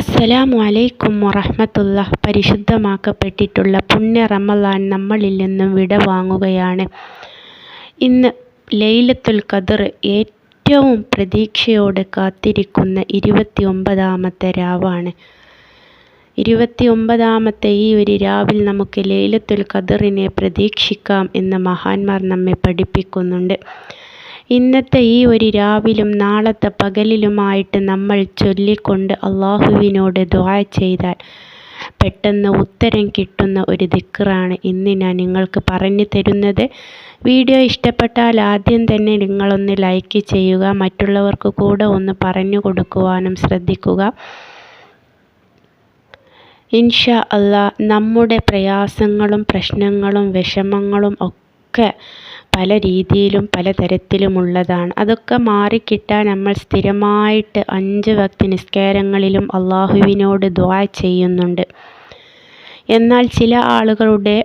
അസ്സലാമു അലൈക്കും വറഹ്മത്തുള്ളാഹി. പരിശുദ്ധമാക്കപ്പെട്ടിട്ടുള്ള പുണ്യ റമളാൻ നമ്മളിൽ നിന്നും വിട വാങ്ങുകയാണ്. ഇന്ന് ലൈലത്തുൽ ഖദർ ഏറ്റവും പ്രതീക്ഷയോടെ കാത്തിരിക്കുന്ന ഇരുപത്തി ഒമ്പതാമത്തെ രാവാണ്. ഇരുപത്തി ഒമ്പതാമത്തെ ഈ ഒരു രാവിൽ നമുക്ക് ലൈലത്തുൽ ഖദറിനെ പ്രതീക്ഷിക്കാം എന്ന് മഹാന്മാർ നമ്മെ പഠിപ്പിക്കുന്നുണ്ട്. ഇന്നത്തെ ഈ ഒരു രാവിലും നാളത്തെ പകലിലുമായിട്ട് നമ്മൾ ചൊല്ലിക്കൊണ്ട് അള്ളാഹുവിനോട് ദ്വാ ചെയ്താൽ പെട്ടെന്ന് ഉത്തരം കിട്ടുന്ന ഒരു ദിക്കറാണ് ഇന്ന് ഞാൻ നിങ്ങൾക്ക് പറഞ്ഞു തരുന്നത്. വീഡിയോ ഇഷ്ടപ്പെട്ടാൽ ആദ്യം തന്നെ നിങ്ങളൊന്ന് ലൈക്ക് ചെയ്യുക മറ്റുള്ളവർക്ക് കൂടെ ഒന്ന് പറഞ്ഞു കൊടുക്കുവാനും ശ്രദ്ധിക്കുക. ഇൻഷാ അള്ളാ നമ്മുടെ പ്രയാസങ്ങളും പ്രശ്നങ്ങളും വിഷമങ്ങളും ഒക്കെ പല രീതിയിലും പല തരത്തിലുമുള്ളതാണ്. അതൊക്കെ മാറിക്കിട്ടാൻ നമ്മൾ സ്ഥിരമായിട്ട് അഞ്ച് വക്തി നിസ്കാരങ്ങളിലും അള്ളാഹുവിനോട് ദ്വാ ചെയ്യുന്നുണ്ട്. എന്നാൽ ചില ആളുകളുടെ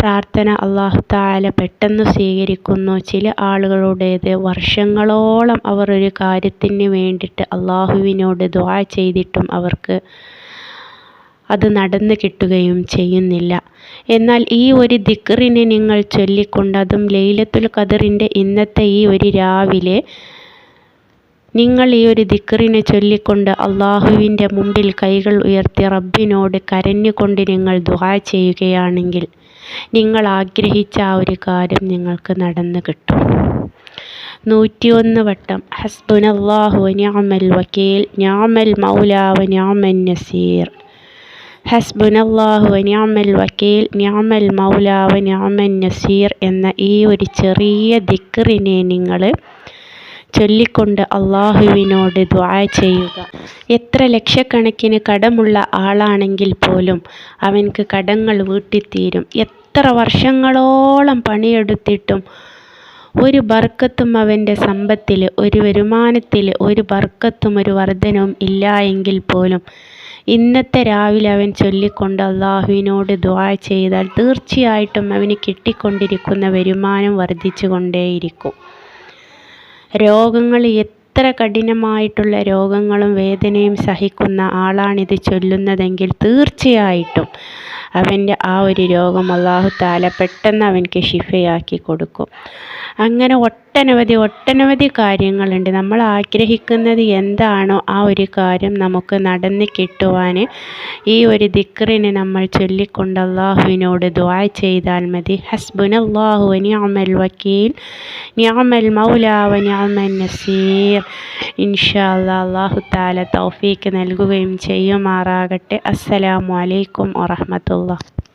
പ്രാർത്ഥന അള്ളാഹു താല പെട്ടെന്ന് സ്വീകരിക്കുന്നു. ചില ആളുകളുടേത് വർഷങ്ങളോളം അവർ ഒരു കാര്യത്തിന് വേണ്ടിയിട്ട് അള്ളാഹുവിനോട് ദ്വാ ചെയ്തിട്ടും അവർക്ക് അത് നടന്നു കിട്ടുകയും ചെയ്യുന്നില്ല. എന്നാൽ ഈ ഒരു ദിക്റിനെ നിങ്ങൾ ചൊല്ലിക്കൊണ്ട് അതും ലൈലത്തുൽ ഖദറിന്റെ ഇന്നത്തെ ഈ ഒരു രാവിലെ നിങ്ങൾ ഈ ഒരു ദിക്റിനെ ചൊല്ലിക്കൊണ്ട് അള്ളാഹുവിന്റെ മുമ്പിൽ കൈകൾ ഉയർത്തി റബ്ബിനോട് കരഞ്ഞുകൊണ്ട് നിങ്ങൾ ദുഹാ ചെയ്യുകയാണെങ്കിൽ നിങ്ങൾ ആഗ്രഹിച്ച ആ ഒരു കാര്യം നിങ്ങൾക്ക് നടന്നു കിട്ടും. നൂറ്റിയൊന്ന് വട്ടം ഹസ്ബുനല്ലാഹു ഞാമൽ വക്കീൽ ഞാമൽ മൗലാവ ഞാമൻ നസീർ. ഹസ്ബുനല്ലാഹു നിഅമൽ വക്കീൽ നിഅമൽ മൗല നിഅമൻ നസീർ എന്ന ഈ ഒരു ചെറിയ ദിക്റിനെ നിങ്ങൾ ചൊല്ലിക്കൊണ്ട് അള്ളാഹുവിനോട് ദ്വാ ചെയ്യുക. എത്ര ലക്ഷക്കണക്കിന് കടമുള്ള ആളാണെങ്കിൽ പോലും അവൻക്ക് കടങ്ങൾ വീട്ടിത്തീരും. എത്ര വർഷങ്ങളോളം പണിയെടുത്തിട്ടും ഒരു ബർക്കത്തും അവന്റെ സമ്പത്തിൽ ഒരു വരുമാനത്തിൽ ഒരു ബർക്കത്തും ഒരു വർധനവും ഇല്ല എങ്കിൽ പോലും ഇന്നത്തെ രാവിലെ അവൻ ചൊല്ലിക്കൊണ്ട് അള്ളാഹുവിനോട് ദ്വാ ചെയ്താൽ തീർച്ചയായിട്ടും അവന് കിട്ടിക്കൊണ്ടിരിക്കുന്ന വരുമാനം വർദ്ധിച്ചു കൊണ്ടേയിരിക്കും രോഗങ്ങൾ എത്ര കഠിനമായിട്ടുള്ള രോഗങ്ങളും വേദനയും സഹിക്കുന്ന ആളാണിത് ചൊല്ലുന്നതെങ്കിൽ തീർച്ചയായിട്ടും അവന്റെ ആ ഒരു രോഗം അള്ളാഹു താല പെട്ടെന്ന് അവൻക്ക് ഷിഫയാക്കി കൊടുക്കും. അങ്ങനെ ഒട്ടനവധി ഒട്ടനവധി കാര്യങ്ങളുണ്ട്. നമ്മൾ ആഗ്രഹിക്കുന്നത് എന്താണോ ആ ഒരു കാര്യം നമുക്ക് നടന്ന് കിട്ടുവാൻ ഈ ഒരു ദിക്റിനെ നമ്മൾ ചൊല്ലിക്കൊണ്ട് അള്ളാഹുവിനോട് ദ്വാ ചെയ്താൽ മതി. ഹസ്ബുനല്ലാഹു നിഅമൽ വക്കീൽ. നിഅമൽ മൗലാവ നിഅമൻ നസീർ. ഇൻഷാ അല്ലാ അള്ളാഹു താല തൗഫീക്ക് നൽകുകയും ചെയ്യുമാറാകട്ടെ. അസ്സലാമു അലൈക്കും വറഹ്മത്തുള്ളാഹി.